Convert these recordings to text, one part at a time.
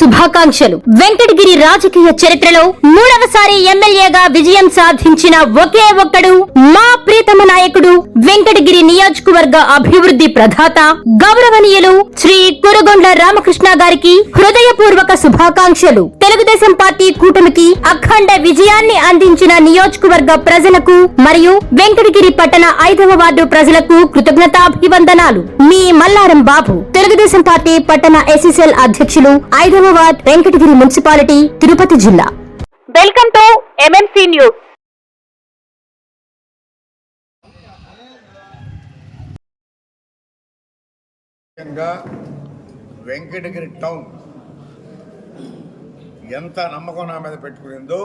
శుభాకాంక్షలు. వెంకటగిరి రాజకీయ చరిత్రలో మూడవసారి ఎమ్మెల్యేగా విజయం సాధించిన ఒకే ఒక్కడు మా ప్రీతమ నాయకుడు వెంకటగిరి నియోజకవర్గ అభివృద్ధి ప్రధాత గౌరవనీయులు శ్రీ కురుగొండ్ల రామకృష్ణ గారికి హృదయపూర్వక శుభాకాంక్షలు. తెలుగుదేశం పార్టీ కూటమికి అఖండ విజయాన్ని అందించిన నియోజకవర్గ ప్రజలకు మరియు వెంకటగిరి పట్టణ ఐదవ వార్డు ప్రజలకు కృతజ్ఞతాభివందనాలు. మీ మల్లారం బాబు. తెలుగుదేశం పార్టీ పట్టణ ఎస్ఎస్ఎల్ అధ్యక్షులు ఐదు ఐదవ వార్డ్ వెంకటగిరి మున్సిపాలిటీ తిరుపతి జిల్లా welcome to MMC news Venkatagiri town ఎంత నమ్మకం నా మీద పెట్టుకునిందో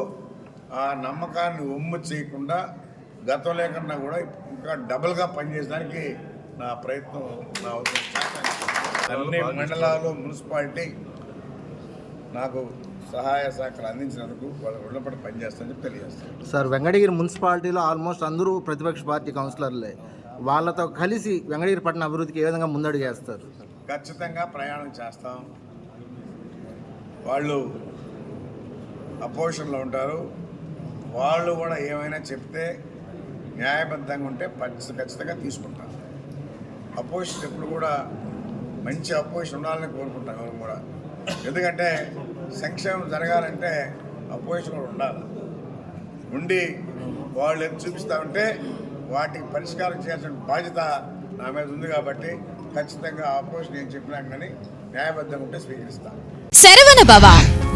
ఆ నమ్మకాన్ని ఒమ్ము చేయకుండా గతంలో కన్నా కూడా ఇంకా డబుల్గా పనిచేయడానికి నా ప్రయత్నం నా చేస్తాను. అన్ని మండలాలు మున్సిపాలిటీ నాకు సహాయ సహకారం అందించినందుకు వాళ్ళ రుణపడి పనిచేస్తానని చెప్పి తెలియజేస్తాను. సార్ వెంకటగిరి మున్సిపాలిటీలో ఆల్మోస్ట్ అందరూ ప్రతిపక్ష పార్టీ కౌన్సిలర్లే. వాళ్ళతో కలిసి వెంకటగిరి పట్టణ అభివృద్ధికి ఏ విధంగా ముందడుగు వేస్తారు ఖచ్చితంగా ప్రయాణం చేస్తాం. వాళ్ళు అపోజిషన్లో ఉంటారు. వాళ్ళు కూడా ఏమైనా చెప్తే న్యాయబద్ధంగా ఉంటే ఖచ్చితంగా తీసుకుంటాం అపోజిషన్ ఎప్పుడు కూడా మంచి అపోజిషన్ ఉండాలని కోరుకుంటాం ఎవరు కూడా. ఎందుకంటే సంక్షేమం జరగాలంటే అపోజిషన్ కూడా ఉండాలి. ఉండి వాళ్ళు ఎంత చూపిస్తూ ఉంటే వాటికి పరిష్కారం చేయాల్సిన బాధ్యత నా మీద ఉంది కాబట్టి ఖచ్చితంగా ఆపోజిషన్ నేను చెప్పినా కానీ న్యాయబద్ధం ఉంటే స్వీకరిస్తాను Saravana Bhava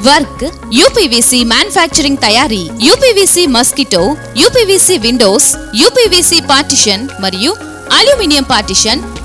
work UPVC manufacturing తయారీ UPVC mosquito UPVC windows UPVC partition మరియు అల్యూమినియం పార్టిషన్